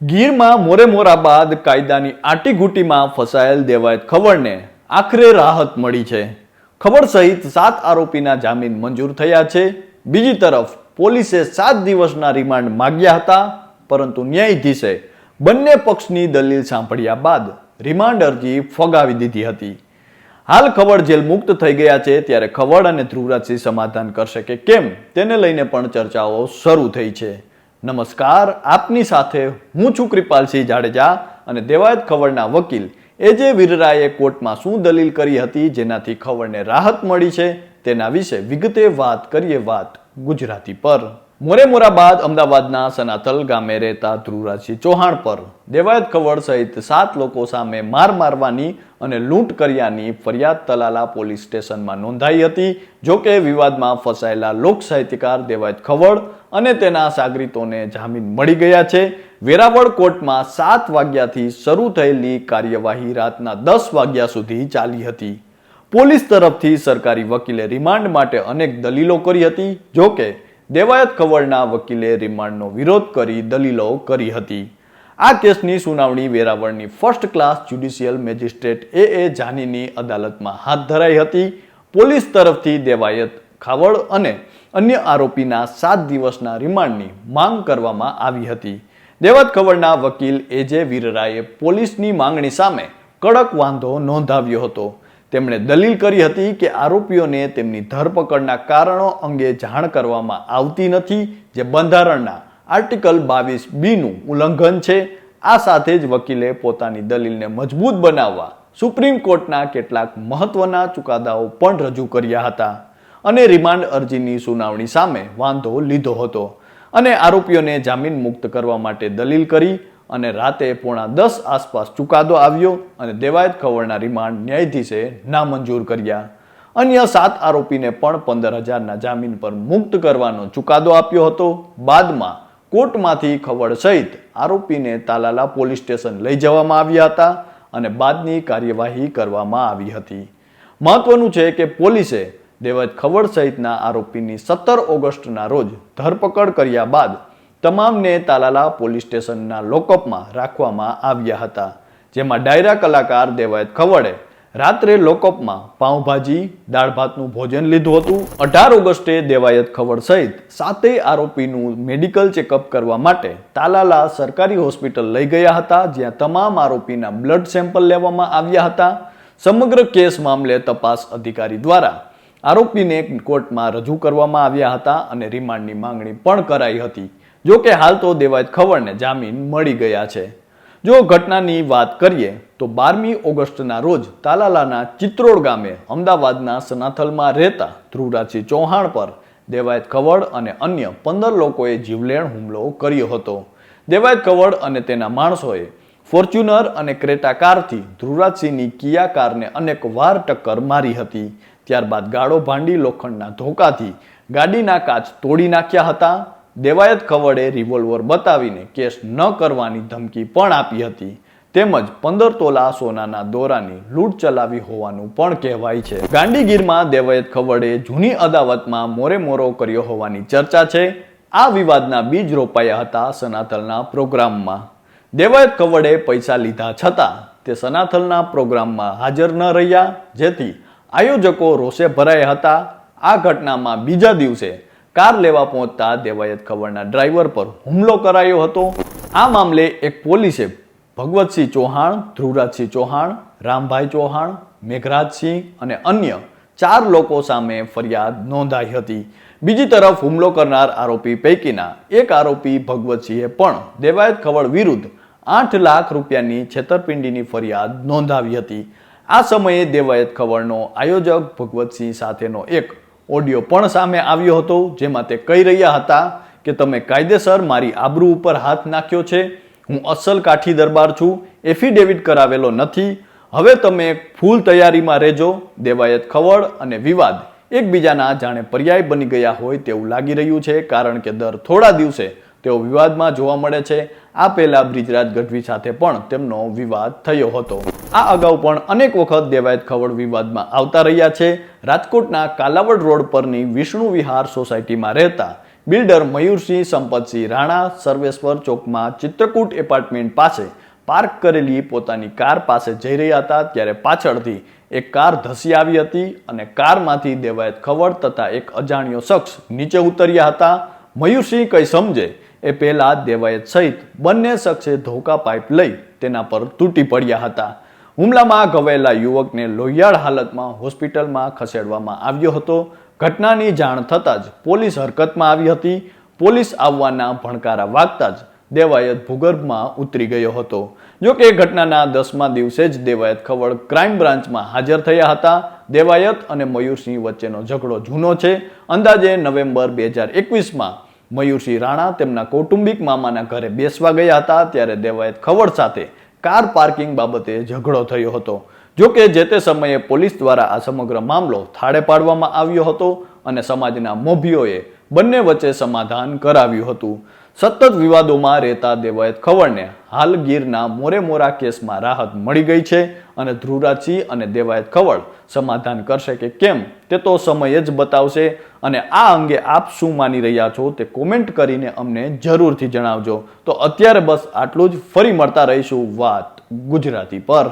ગીરમાં મોરે મોરા બાદ કાયદાની આટીઘૂટીમાં ફસાયેલ દેવાયત ખબરને આખરે રાહત મળી છે. ખબર સહિત સાત આરોપીના જામીન મંજૂર થયા છે. બીજી તરફ પોલીસે સાત દિવસના રિમાન્ડ માગ્યા હતા, પરંતુ ન્યાયાધીશે બંને પક્ષની દલીલ સાંભળ્યા બાદ રિમાન્ડ અરજી ફગાવી દીધી હતી. હાલ ખબર જેલ મુક્ત થઈ ગયા છે, ત્યારે ખબર અને ધ્રુવરાજસિંહ સમાધાન કરશે કે કેમ, તેને લઈને પણ ચર્ચાઓ શરૂ થઈ છે. નમસ્કાર, આપની સાથે હું છું કૃપાલસિંહ જાડેજા અને દેવાયત ખબરના વકીલ એજે વિરરાએ કોર્ટમાં શું દલીલ કરી હતી જેનાથી ખબરને રાહત મળી છે તેના વિશે વિગતે વાત કરીએ વાત ગુજરાતી પર. મોરે મોરા બાદ અમદાવાદના સનાથલ ગામે રહેતા ધ્રુવરાજસિંહ ચૌહાણ પર દેવાયત કવળ સહિત સાત લોકો સામે માર મારવાની અને લૂંટ કર્યાની ફરિયાદ તલાલા પોલીસ સ્ટેશનમાં નોંધાઈ હતી, જો કે વિવાદમાં ફસાયેલા લોક સાહિત્યકાર દેવાયત ખવડ અને તેના સાગરીતોને જામીન મળી ગયા છે. વેરાવળ કોર્ટમાં સાત વાગ્યાથી શરૂ થયેલી કાર્યવાહી રાતના દસ વાગ્યા સુધી ચાલી હતી. પોલીસ તરફથી સરકારી વકીલે રિમાન્ડ માટે અનેક દલીલો કરી હતી, જો કે દેવાયત ખવડના વકીલે રિમાન્ડનો વિરોધ કરી દલીલો કરી હતી. આ કેસની સુનાવણી વેરાવળની first class judicial magistrate A. A. જાનીની અદાલતમાં હાથ ધરાઈ હતી. પોલીસ તરફથી દેવાયત ખાવડ અને અન્ય આરોપીના સાત દિવસના રિમાન્ડની માંગ કરવામાં આવી હતી. દેવત ખવડના વકીલ એજે વીરરાએ પોલીસની માંગણી સામે કડક વાંધો નોંધાવ્યો હતો. તેમણે દલીલ કરી હતી કે આરોપીઓને તેમની ધરપકડના કારણો અંગે જાણ કરવામાં આવતી નથી, જે બંધારણના આર્ટિકલ બાવીસ બીનું ઉલ્લંઘન છે. આ સાથે જ વકીલે પોતાની દલીલને મજબૂત બનાવવા સુપ્રીમ કોર્ટના કેટલાક મહત્વના ચુકાદાઓ પણ રજૂ કર્યા હતા અને રિમાન્ડ અરજીની સુનાવણી સામે વાંધો લીધો હતો. અને આરોપીઓને જામીન મુક્ત કરવા માટે દલીલ કરી અને રાતે પોણા દસ આસપાસ ચુકાદો આવ્યો અને દેવાયત ખવડના રિમાન્ડ ન્યાયાધીશે નામંજૂર કર્યા. અન્ય સાત આરોપીને પણ પંદર હજારના જામીન પર મુક્ત કરવાનો ચુકાદો આપ્યો હતો. બાદમાં કોર્ટમાંથી ખવડ સહિત આરોપીને તાલાલા પોલીસ સ્ટેશન લઈ જવામાં આવ્યા હતા અને બાદની કાર્યવાહી કરવામાં આવી હતી. મહત્વનું છે કે પોલીસે દેવજ ખવડ સહિતના આરોપીની સત્તર ઓગસ્ટના રોજ ધરપકડ કર્યા બાદ તમામને તાલાલા પોલીસ સ્ટેશનના લોકઅપમાં રાખવામાં આવ્યા હતા, જેમાં ડાયરા કલાકાર દેવાયત ખવડે રાત્રે લોકઅપમાં પાઉંભાજી દાળ ભાતનું ભોજન લીધું હતું. અઢાર ઓગસ્ટે દેવાયત ખવડ સહિત સાતેય આરોપીનું મેડિકલ ચેકઅપ કરવા માટે તાલાલા સરકારી હોસ્પિટલ લઈ ગયા હતા, જ્યાં તમામ આરોપીના બ્લડ સેમ્પલ લેવામાં આવ્યા હતા. સમગ્ર કેસ મામલે તપાસ અધિકારી દ્વારા આરોપીને કોર્ટમાં રજૂ કરવામાં આવ્યા હતા અને રિમાન્ડની માંગણી પણ કરાઈ હતી. જો કે હાલ તો દેવાયત ખવડને જામીન મળી ગયા છે. જો ઘટનાની વાત કરીએ, તો બારમી ઓગસ્ટના રોજ તાલાલાના ચિત્રોડ ગામે અમદાવાદના સનાથલમાં રહેતા ધ્રુવરાજસિંહ ચૌહાણ પર દેવાયત ખવડ અને અન્ય પંદર લોકોએ જીવલેણ હુમલો કર્યો હતો. દેવાયત ખવડ અને તેના માણસોએ ફોર્ચ્યુનર અને ક્રેટા કારથી ધ્રુવરાજસિંહની કિયા કારને અનેક વાર ટક્કર મારી હતી. ત્યારબાદ ગાળો ભાંડી લોખંડના ધોકાથી ગાડીના કાચ તોડી નાખ્યા હતા. દેવાયત ખવડે રિવોલ્વર બતાવીને કેસ ન કરવાની ધમકી પણ આપી હતી. તેમજ પંદર તોલા સોનાના દોરાની લૂંટ ચલાવી હોવાનું પણ કહેવાય છે. ગાંડીગીરમાં દેવાયત ખવડે જૂની અદાવતમાં મોરે મોરો કર્યો હોવાની ચર્ચા છે. આ વિવાદના બીજ રોપાયા હતા સનાથલના પ્રોગ્રામમાં. દેવાયત ખવડે પૈસા લીધા છતાં તે સનાથલના પ્રોગ્રામમાં હાજર ન રહ્યા, જેથી આયોજકો રોષે ભરાયા હતા. આ ઘટનામાં બીજા દિવસે કાર લેવા પહોંચતા દેવાયત ખબરના ડ્રાઈવર પર હુમલો કરાયો હતો. આ મામલે એક પોલીસે ભગવતસિંહ ચૌહાણ, ધ્રુવરાજસિંહ ચૌહાણ, રામભાઈ ચૌહાણ, મેઘરાજસિંહ અને અન્ય ચાર લોકો સામે ફરિયાદ નોંધાઈ હતી. બીજી તરફ હુમલો કરનાર આરોપી પૈકીના એક આરોપી ભગવતસિંહે પણ દેવાયત ખવડ વિરુદ્ધ આઠ લાખ રૂપિયાની છેતરપિંડીની ફરિયાદ નોંધાવી હતી. આ સમયે દેવાયત ખવડનો આયોજક ભગવતસિંહ સાથેનો એક ઓડિયો પણ સામે આવ્યો હતો, જેમાં તે કહી રહ્યા હતા કે તમે કાયદેસર મારી આબરૂ ઉપર હાથ નાખ્યો છે, હું અસલ કાઠી દરબાર છું, એફિડેવિટ કરાવેલો નથી, હવે તમે ફૂલ તૈયારીમાં રહેજો, દેવાયત ખવડ અને વિવાદ એકબીજાના જાણે પર્યાય બની ગયા હોય તેવું લાગી રહ્યું છે, કારણ કે દર થોડા દિવસે તેઓ વિવાદમાં જોવા મળે છે. આ પહેલા બ્રિજરાજ ગઢવી સાથે પણ તેમનો વિવાદ થયો હતો. આ અગાઉ પણ અનેક વખત દેવાયત ખવડ વિવાદમાં આવતા રહ્યા છે. રાજકોટના કાલાવડ રોડ પરની વિષ્ણુ વિહાર સોસાયટીમાં રહેતા બિલ્ડર મયુરસિંહ સંપતસિંહ રાણા સર્વેશ્વર ચોકમાં ચિત્રકૂટ એપાર્ટમેન્ટ પાસે પાર્ક કરેલી પોતાની કાર પાસે જઈ રહ્યા હતા ત્યારે પાછળથી એક કાર ધસી આવી હતી અને કારમાંથી દેવાયત ખવડ તથા એક અજાણ્યો શખ્સ નીચે ઉતર્યા હતા. મયુરસિંહ કંઈ સમજે એ પહેલા દેવાયત સહિત બંને શખ્સે ધોકા પાઇપ લઈ તેના પર તૂટી પડ્યા હતા. હુમલામાં ઘવાયેલા યુવકને લોહિયાળ હાલતમાં હોસ્પિટલમાં ખસેડવામાં આવ્યો હતો. ઘટનાની જાણ થતાં જ પોલીસ હરકતમાં આવી હતી. પોલીસ આવવાના ભણકારા વાગતા જ દેવાયત ભૂગર્ભમાં ઉતરી ગયો હતો. જો કે ઘટનાના દસમા દિવસે જ દેવાયત ખવડ ક્રાઇમ બ્રાન્ચમાં હાજર થયા હતા. દેવાયત અને મયુરસિંહ વચ્ચેનો ઝઘડો જૂનો છે. અંદાજે નવેમ્બર બે હજાર એકવીસમાં મયુરસિંહ રાણા તેમના કૌટુંબિક મામાના ઘરે બેસવા ગયા હતા, ત્યારે દેવાયત ખવડ સાથે કાર પાર્કિંગ બાબતે ઝઘડો થયો હતો. જો કે જે તે સમયે પોલીસ દ્વારા આ સમગ્ર મામલો થાળે પાડવામાં આવ્યો હતો અને સમાજના મોભીઓએ બંને વચ્ચે સમાધાન કરાવ્યું હતું. સતત વિવાદોમાં રહેતા દેવાયત ખવડને હાલ ગીરના મોરે મોરા કેસમાં રાહત મળી ગઈ છે અને ધ્રુવરાજસિંહ અને દેવાયત ખવડ સમાધાન કરશે કે કેમ તે તો સમય જ બતાવશે અને આ અંગે આપ શું માની રહ્યા છો તે કોમેન્ટ કરીને અમને જરૂરથી જણાવજો. તો અત્યારે બસ આટલું જ. ફરી મળતા રહીશું વાત ગુજરાતી પર.